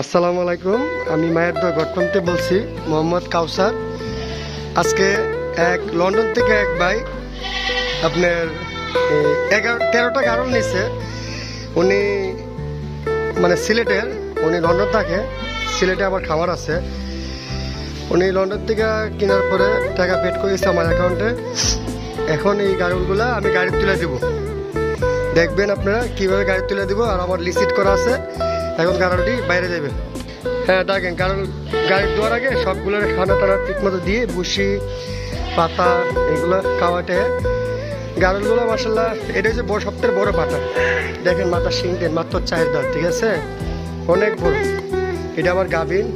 আসসালামু আলাইকুম। আমি মায়ের দোয়া গটপামতে বলছি, মোহাম্মদ কাউসার। আজকে এক লন্ডন থেকে এক ভাই আপনার এগারো, তেরোটা গারল নিছে। উনি মানে সিলেটের, উনি লন্ডন থাকে, সিলেটে আমার খামার আছে। উনি লন্ডন থেকে কেনার পরে টাকা পেড করেছে আমার অ্যাকাউন্টে। এখন এই গাড়িগুলো আমি গাড়ি তুলে দিব। দেখবেন আপনারা কীভাবে গাড়ি তুলে দিব আর আমার লিসিট করা আছে। এখন গাড়িটি বাইরে যাবে। হ্যাঁ দেখেন, কারণ গাড়ি দেওয়ার আগে সবগুলো খানা তারা ঠিক মতো দিয়ে বুসি পাতা এগুলো খাওয়াটে গাড়িগুলো মাসাল্লাহ এটা হচ্ছে বড় সবথেকে বড় পাতা। দেখেন, মাথা সিংটেন মাত্র চায়ের ঠিক আছে? অনেক বড়। এটা আবার গাভিন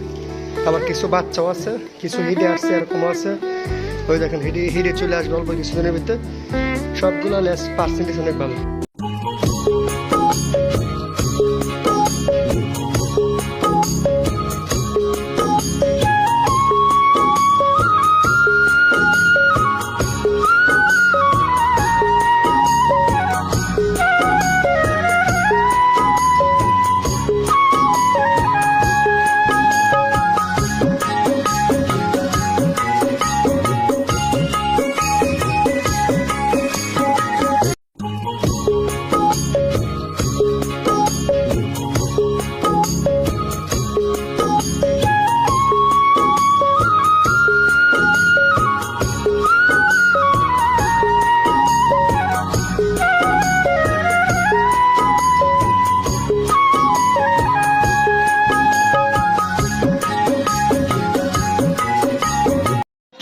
আবার কিছু বাচ্চাও আছে, কিছু হিডে আসছে এরকম আছে। ওই দেখেন, হিডে হিডে চলে আসবে অল্প কিছুদিনের ভিতরে। সবগুলো লেস পার্সেন্টেজ অনেক ভালো।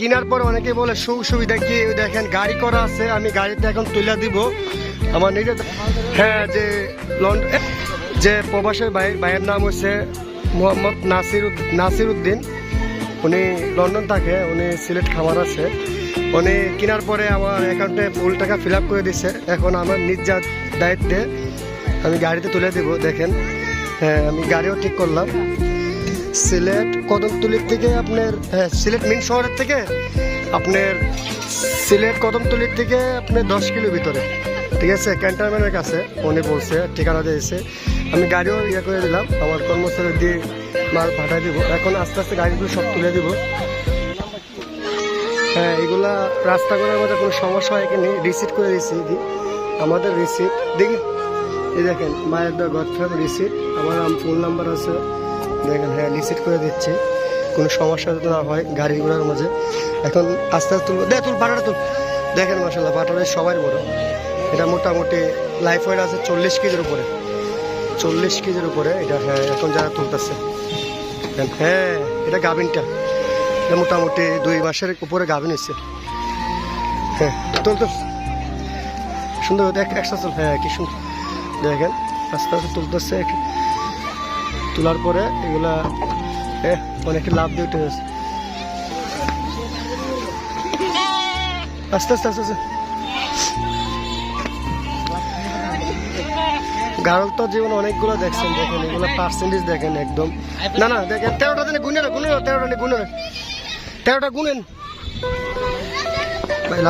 কেনার পর অনেকে বলে, সুখ সুবিধা কি? দেখেন, গাড়ি করা আছে, আমি গাড়িতে এখন তুলে দিব। আমার নিজের হ্যাঁ যে লন্ডন যে প্রবাসের ভাই ভাইয়ের নাম হচ্ছে মোহাম্মদ নাসির নাসির উদ্দিন। উনি লন্ডন থাকে, উনি সিলেট খামার আছে। উনি কেনার পরে আমার অ্যাকাউন্টে ফুল টাকা ফিল করে দিছে। এখন আমার নিজ যা দায়িত্বে আমি গাড়িতে তুলে দেব, দেখেন। হ্যাঁ আমি গাড়িও ঠিক করলাম। সিলেট কদমতলির থেকে আপনার হ্যাঁ সিলেট মেন শহরের থেকে আপনার সিলেট কদমতলির থেকে আপনার দশ কিলো ভিতরে। ঠিক আছে? ক্যান্টনমেন্টের কাছে, উনি বলছে, ঠিকানা দিয়েছে। আমি গাড়িও ইয়ে করে দিলাম, আমার কর্মচারী দিয়ে মাল পাঠিয়ে দিব। এখন আস্তে আস্তে গাড়িগুলো সব তুলে দিব। হ্যাঁ এগুলা রাস্তাগুলোর মধ্যে কোনো সমস্যা হয় কি নেই রিসিট করে দিয়েছি আমাদের রিসিট দেখি। এই দেখেন, মায়ের দা গডফ্রেম রিসিট আমার ফোন নাম্বার আছে। দেখেন হ্যাঁ রিসিট করে দিচ্ছি। কোনো সমস্যা যাতে না হয় গাড়িগুলোর মাঝে। এখন আস্তে আস্তে তুলবো দেখ তুল পাটাটা তুল। দেখেন মাসাল্লাহ পাটাটা সবাই বড়। এটা মোটামুটি লাইফ ওয়েট আছে চল্লিশ কেজির উপরে। চল্লিশ কেজির উপরে এটা হ্যাঁ এখন যারা তুলতেছে। হ্যাঁ এটা গাভিনটা। এটা মোটামুটি দুই মাসের উপরে গাভিন এসছে হ্যাঁ তুল তো সুন্দর, দেখ একসাথে হ্যাঁ কি সুন্দর। দেখেন, আস্তে আস্তে তুলতেছে। তোলার পরে এগুলা অনেকে লাভ দিয়ে উঠে যাচ্ছে আস্তে আস্তে আস্তে আস্তে। গারল তো জীবন অনেকগুলো দেখছেন, দেখেন, এগুলো পার্সেন্টেজ দেখেন একদম। না না, দেখেন, তেরোটা দিনে গুনে গুনে তেরোটা নিয়ে গুনে তেরোটা গুনেন। ভাই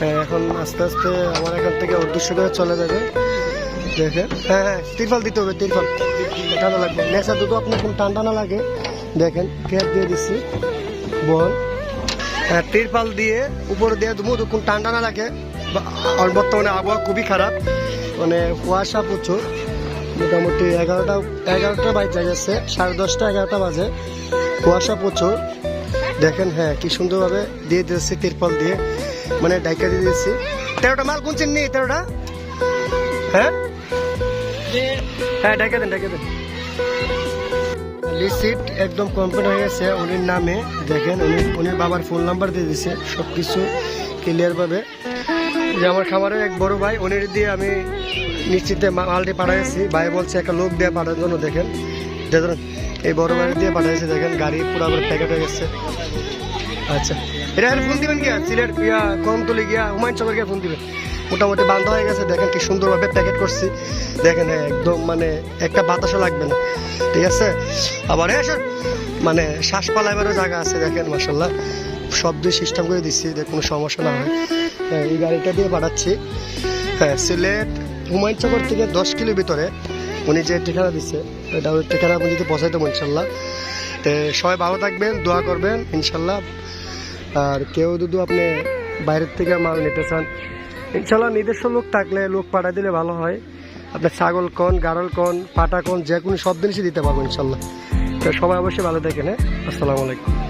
হ্যাঁ এখন আস্তে আস্তে আমার এখান থেকে উদ্দেশ্য করে চলে যাবে। দেখে। হ্যাঁ হ্যাঁ তিরপাল দিতে হবে, তিরপাল। ঠান্ডা লাগবে। নেশা দুটো আপনার কোন ঠান্ডা না লাগে, দেখেন ক্যাপ দিয়ে দিচ্ছি। বল। হ্যাঁ তিরপাল দিয়ে উপরে দিয়ে দেবো কোন ঠান্ডা না লাগে। আর বর্তমানে আবহাওয়া খুবই খারাপ। মানে কুয়াশা প্রচুর। মোটামুটি এগারোটা এগারোটা বাজে যাচ্ছে সাড়ে দশটা, এগারোটা বাজে। কুয়াশা প্রচুর। দেখেন হ্যাঁ কি সুন্দরভাবে দিয়ে দিয়েছি তিরপাল দিয়ে। মানে ডাইকা দিয়ে দিয়েছি। তেরোটা মাল গুনছেন নি, তেরোটা? হ্যাঁ? হ্যাঁ ডেকে দেন ডেকে দেন। লিসিট একদম কমপ্লিট হয়ে গেছে, উনির নামে। দেখেন, উনি, উনির বাবার ফোন নাম্বার দিয়ে দিছে সব কিছু ক্লিয়ারভাবে যে আমার খামারের এক বড় ভাই, উনির দিয়ে আমি নিশ্চিতে মালটি পাঠাইছি। ভাই বলছে, একটা লোক দিয়ে পাঠানোর জন্য দেখেন। যে এই বড় ভাই দিয়ে পাঠাইছে, দেখেন, গাড়ি পুরো আবার প্যাকেট হয়ে গেছে। আচ্ছা। এটা ফোন দিবেন গিয়া সিলেট গিয়া কম তুলে গিয়া, হুমায়ুন চকের গিয়া ফোন দিবেন। মোটামুটি বান্ধা হয়ে গেছে। দেখেন কি সুন্দরভাবে প্যাকেট করছি। দেখেন একদম মানে একটা বাতাসও লাগবে না। ঠিক আছে? আবার স্যার মানে শ্বাস পালাইবারও জায়গা আছে দেখেন মাসাল্লাহ সব দিয়ে সিস্টেম করে দিচ্ছি কোনো সমস্যা না হয়। হ্যাঁ এই গাড়িটা দিয়ে পাঠাচ্ছি। হ্যাঁ সিলেট হুমায়ুন চকর থেকে দশ কিলো ভিতরে। উনি যে ঠিকানা দিচ্ছে এটা ওই ঠিকানা আপনি যদি পৌঁছাই দেবো ইনশাল্লাহ তো সবাই ভালো থাকবেন, দোয়া করবেন ইনশাল্লাহ আর কেউ যদি আপনি বাইরের থেকে মাল নিতে চান ইনশাল্লাহ নিজস্ব লোক থাকলে লোক পাঠা দিলে ভালো হয়। আপনার ছাগল কন গাড়ল কন, পাটা কন, যে কোনো সব জিনিসই দিতে পারব ইনশাল্লাহ তো সবাই অবশ্যই ভালো দেখেন হ্যাঁ? আসসালামু আলাইকুম।